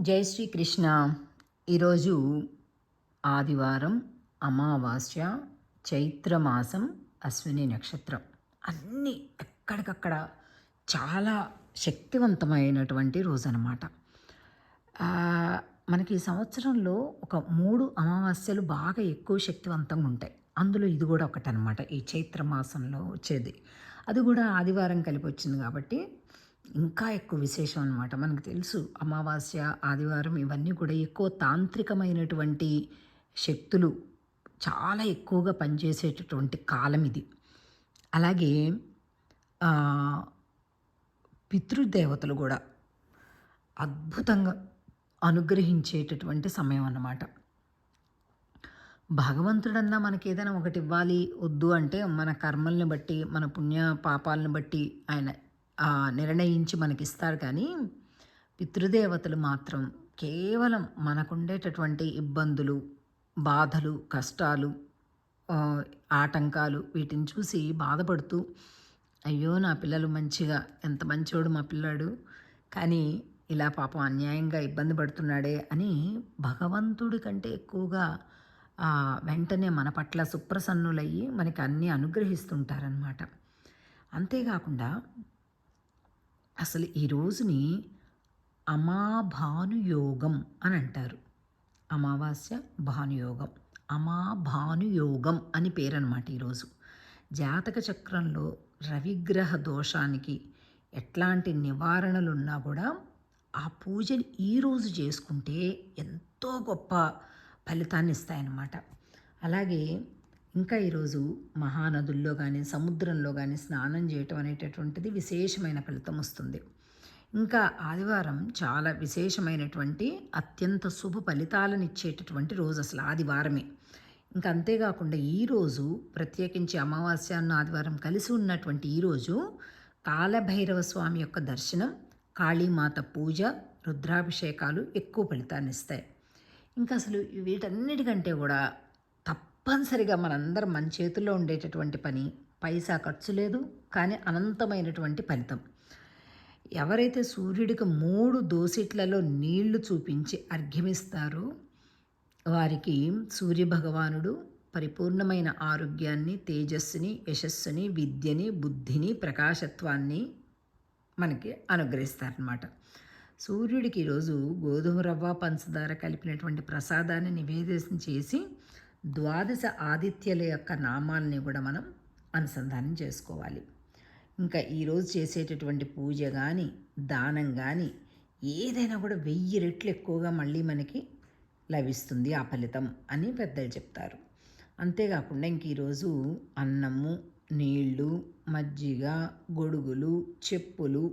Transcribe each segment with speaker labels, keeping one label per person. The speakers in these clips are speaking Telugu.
Speaker 1: జై శ్రీకృష్ణ. ఈరోజు ఆదివారం అమావాస్య చైత్రమాసం అశ్విని నక్షత్రం. అన్నీ ఎక్కడికక్కడ చాలా శక్తివంతమైనటువంటి రోజు అన్నమాట మనకి ఈ సంవత్సరంలో ఒక మూడు అమావాస్యలు బాగా ఎక్కువ శక్తివంతంగా ఉంటాయి. అందులో ఇది కూడా ఒకటి అనమాట ఈ చైత్ర మాసంలో వచ్చేది. అది కూడా ఆదివారం కలిపి వచ్చింది కాబట్టి ఇంకా ఎక్కువ విశేషం అనమాట మనకు తెలుసు అమావాస్య ఆదివారం ఇవన్నీ కూడా ఎక్కువ తాంత్రికమైనటువంటి శక్తులు చాలా ఎక్కువగా పనిచేసేటటువంటి కాలం ఇది. అలాగే పితృదేవతలు కూడా అద్భుతంగా అనుగ్రహించేటటువంటి సమయం అన్నమాట. భగవంతుడన్నా మనకి ఏదైనా ఒకటి ఇవ్వాలి వద్దు అంటే మన కర్మల్ని బట్టి మన పుణ్య పాపాలను బట్టి ఆయన నిర్ణయించి మనకి ఇస్తారు కానీ పితృదేవతలు మాత్రం కేవలం మనకుండేటటువంటి ఇబ్బందులు బాధలు కష్టాలు ఆటంకాలు వీటిని చూసి బాధపడుతూ అయ్యో నా పిల్లలు మంచిగా ఎంత మంచోడు మా పిల్లాడు కానీ ఇలా పాపం అన్యాయంగా ఇబ్బంది పడుతున్నాడే అని భగవంతుడి కంటే ఎక్కువగా వెంటనే మన పట్ల సుప్రసన్నులయ్యి మనకి అన్నీ అనుగ్రహిస్తుంటారనమాట అంతేకాకుండా అసలు ఈ రోజుని అమాభానుయోగం అని అంటారు. అమావాస్య భానుయోగం. అమాభానుయోగం అని పేరనమాట ఈరోజు జాతక చక్రంలో రవిగ్రహ దోషానికి ఎట్లాంటి నివారణలు ఉన్నా కూడా ఆ పూజలు ఈరోజు చేసుకుంటే ఎంతో గొప్ప ఫలితాన్ని ఇస్తాయన్నమాట. అలాగే ఇంకా ఈరోజు మహానదుల్లో కానీ సముద్రంలో కానీ స్నానం చేయటం అనేటటువంటిది విశేషమైన ఫలితం వస్తుంది. ఇంకా ఆదివారం చాలా విశేషమైనటువంటి అత్యంత శుభ ఫలితాలను ఇచ్చేటటువంటి రోజు అసలు ఆదివారమే. ఇంకా అంతేకాకుండా ఈరోజు ప్రత్యేకించి అమావాస్య అన్న ఆదివారం కలిసి ఉన్నటువంటి ఈరోజు కాలభైరవ స్వామి యొక్క దర్శనం కాళీమాత పూజ రుద్రాభిషేకాలు ఎక్కువ ఫలితాన్ని ఇస్తాయి. ఇంకా అసలు వీటన్నిటికంటే కూడా తప్పనిసరిగా మనందరం మన చేతుల్లో ఉండేటటువంటి పని పైసా ఖర్చు లేదు కానీ అనంతమైనటువంటి ఫలితం. ఎవరైతే సూర్యుడికి మూడు దోసిట్లలో నీళ్ళు చూపించి అర్ఘ్యమిస్తారో వారికి సూర్యభగవానుడు పరిపూర్ణమైన ఆరోగ్యాన్ని తేజస్సుని యశస్సుని విద్యని బుద్ధిని ప్రకాశత్వాన్ని మనకి అనుగ్రహిస్తారనమాట సూర్యుడికి ఈరోజు గోధుమ రవ్వ పంచదార కలిపినటువంటి ప్రసాదాన్ని నివేదన చేసి ద్వాదశ ఆదిత్యల యొక్క నామాల్ని కూడా మనం అనుసంధానం చేసుకోవాలి. ఇంకా ఈరోజు చేసేటటువంటి పూజ కానీ దానం కానీ ఏదైనా కూడా వెయ్యి రెట్లు ఎక్కువగా మళ్ళీ మనకి లభిస్తుంది ఆ ఫలితం అని పెద్దలు చెప్తారు. అంతేకాకుండా ఇంక ఈరోజు అన్నము నీళ్ళు మజ్జిగ గొడుగులు చెప్పులు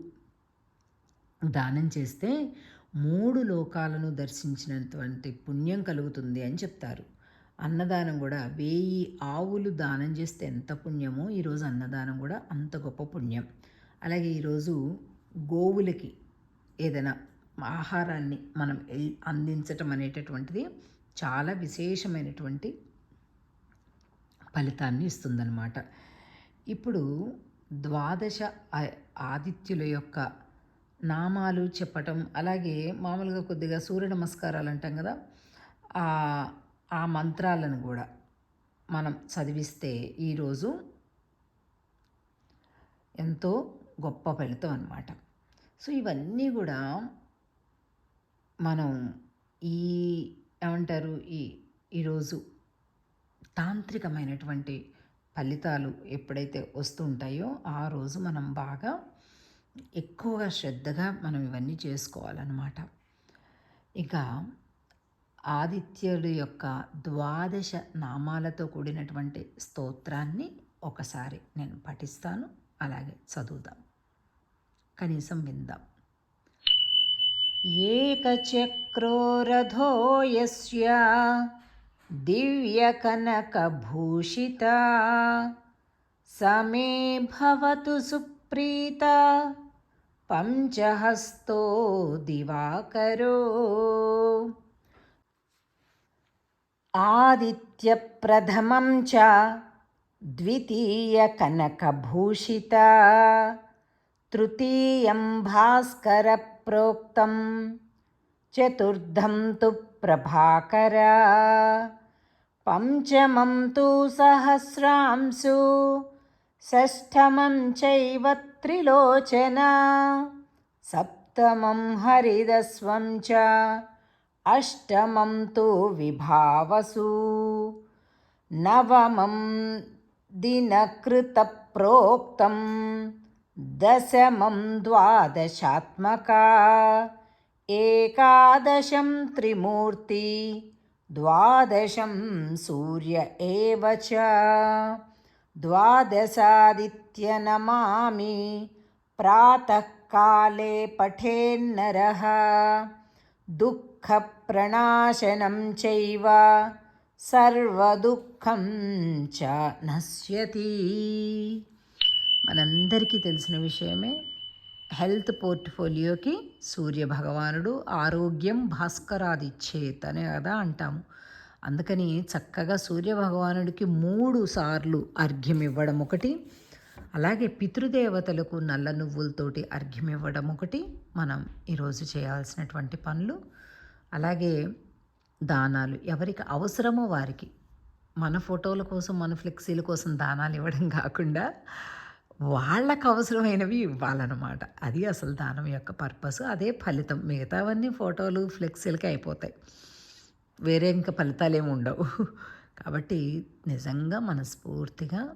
Speaker 1: దానం చేస్తే మూడు లోకాలను దర్శించినటువంటి పుణ్యం కలుగుతుంది అని చెప్తారు. అన్నదానం కూడా వేయి ఆవులు దానం చేస్తే ఎంత పుణ్యమో ఈరోజు అన్నదానం కూడా అంత గొప్ప పుణ్యం. అలాగే ఈరోజు గోవులకి ఏదైనా ఆహారాన్ని మనం అందించటం అనేటటువంటిది చాలా విశేషమైనటువంటి ఫలితాన్ని ఇస్తుందన్నమాట. ఇప్పుడు ద్వాదశ ఆదిత్యుల యొక్క నామాలు చెప్పటం అలాగే మామూలుగా కొద్దిగా సూర్య నమస్కారాలు అంటాం కదా ఆ మంత్రాలను కూడా మనం చదివిస్తే ఈరోజు ఎంతో గొప్ప ఫలితం అన్నమాట. సో ఇవన్నీ కూడా మనం ఈ ఏమంటారు? ఈ ఈరోజు తాంత్రికమైనటువంటి ఫలితాలు ఎప్పుడైతే వస్తుంటాయో ఆ రోజు మనం బాగా ఎక్కువగా శ్రద్ధగా మనం ఇవన్నీ చేసుకోవాలన్నమాట. ఇక ఆదిత్యుడి యొక్క ద్వాదశ నామాలతో కూడినటువంటి స్తోత్రాన్ని ఒకసారి నేను పఠిస్తాను. అలాగే చదువుదాం. కనీసం విందాం. ఏకచక్రోరథో యస్య దివ్యకనకభూషిత సమే భవతు సుప్రీత పంచహస్తో దివాకరో. ఆదిత్యప్రథమం చ ద్వితీయకనకభూషిత తృతీయం భాస్కరప్రోక్తం చతుర్థం తు ప్రభాకర పంచమం తు సహస్రాంశు షష్ఠమం చైవ త్రిలోచన సప్తమం హరిదస్వం अष्टमं तु विभावसु। नवमं दिनकृतप्रोक्तं दशमं द्वादशात्मका। एकादशं त्रिमूर्ति। द्वादशं सूर्य एव च। द्वादशादित्यनमामि प्रातःकाले पठेन्नरः। दुःख దుఃఖప్రణాశనం చైవ సర్వదుఃఖం చ నశ్యతి. మనందరికీ తెలిసిన విషయమే హెల్త్ పోర్ట్ఫోలియోకి సూర్య భగవానుడు ఆరోగ్యం భాస్కరాదిచ్చేత్ అనే కదా అంటాము. అందుకని చక్కగా సూర్య భగవానుడికి మూడు సార్లు అర్ఘ్యం ఇవ్వడం ఒకటి అలాగే పితృదేవతలకు నల్ల నువ్వులతోటి అర్ఘ్యం ఇవ్వడం ఒకటి మనం ఈరోజు చేయాల్సినటువంటి పనులు. అలాగే దానాలు ఎవరికి అవసరమో వారికి. మన ఫోటోల కోసం మన ఫ్లెక్సీల కోసం దానాలు ఇవ్వడం కాకుండా వాళ్ళకు అవసరమైనవి ఇవ్వాలన్నమాట. అది అసలు దానం యొక్క పర్పస్. అదే ఫలితం. మిగతావన్నీ ఫోటోలు ఫ్లెక్సీలకి అయిపోతాయి. వేరే ఇంకా ఫలితాలు ఏమి ఉండవు. కాబట్టి నిజంగా మనస్ఫూర్తిగా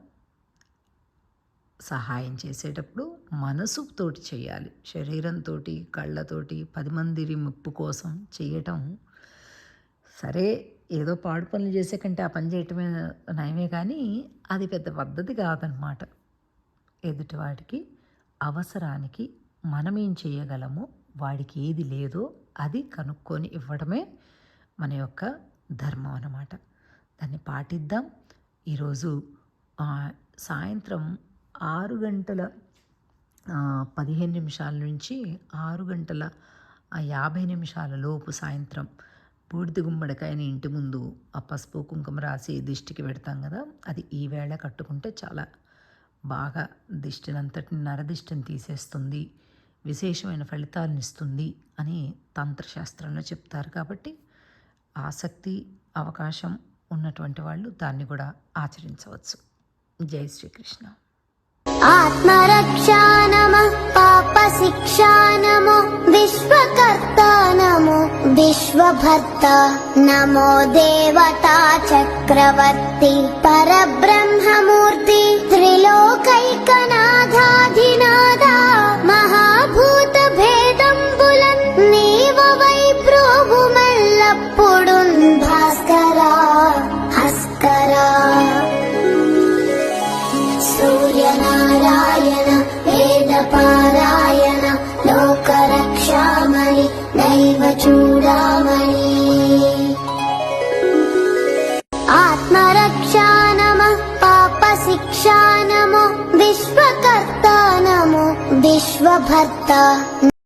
Speaker 1: సహాయం చేసేటప్పుడు మనసుతోటి చేయాలి. శరీరంతో కళ్ళతోటి పది మందిరి ముప్పు కోసం చేయటం సరే ఏదో పాడు పనులు చేసే కంటే ఆ పని చేయటమే నయమే కానీ అది పెద్ద పద్ధతి కాదనమాట ఎదుటివాడికి అవసరానికి మనం ఏం చేయగలమో వాడికి ఏది లేదో అది కనుక్కొని ఇవ్వడమే మన యొక్క ధర్మం అన్నమాట. దాన్ని పాటిద్దాం. ఈరోజు సాయంత్రం ఆరు గంటల పదిహేను నిమిషాల నుంచి ఆరు గంటల యాభై నిమిషాల లోపు సాయంత్రం బూడిద గుమ్మడికాయని ఇంటి ముందు ఆ పసుపు కుంకుమ రాసి దిష్టికి పెడతాం కదా అది ఈ వేళ కట్టుకుంటే చాలా బాగా దిష్టినంతటిని నరదిష్టిని తీసేస్తుంది విశేషమైన ఫలితాలను ఇస్తుంది అని తంత్రశాస్త్రంలో చెప్తారు. కాబట్టి ఆసక్తి అవకాశం ఉన్నటువంటి వాళ్ళు దాన్ని కూడా ఆచరించవచ్చు. జై శ్రీకృష్ణ.
Speaker 2: आत्मरक्षा नमः पापशिक्षा नमो विश्वकर्ता नमो विश्वभर्ता नमो देवता चक्रवर्ति परब्रह्ममूर्ति त्रिलोकैकनाथाधिनादा చూడమని ఆత్మరక్ష ఆత్మరక్షా నమ పాపశిక్షా నమో విశ్వకర్త నమో విశ్వభర్త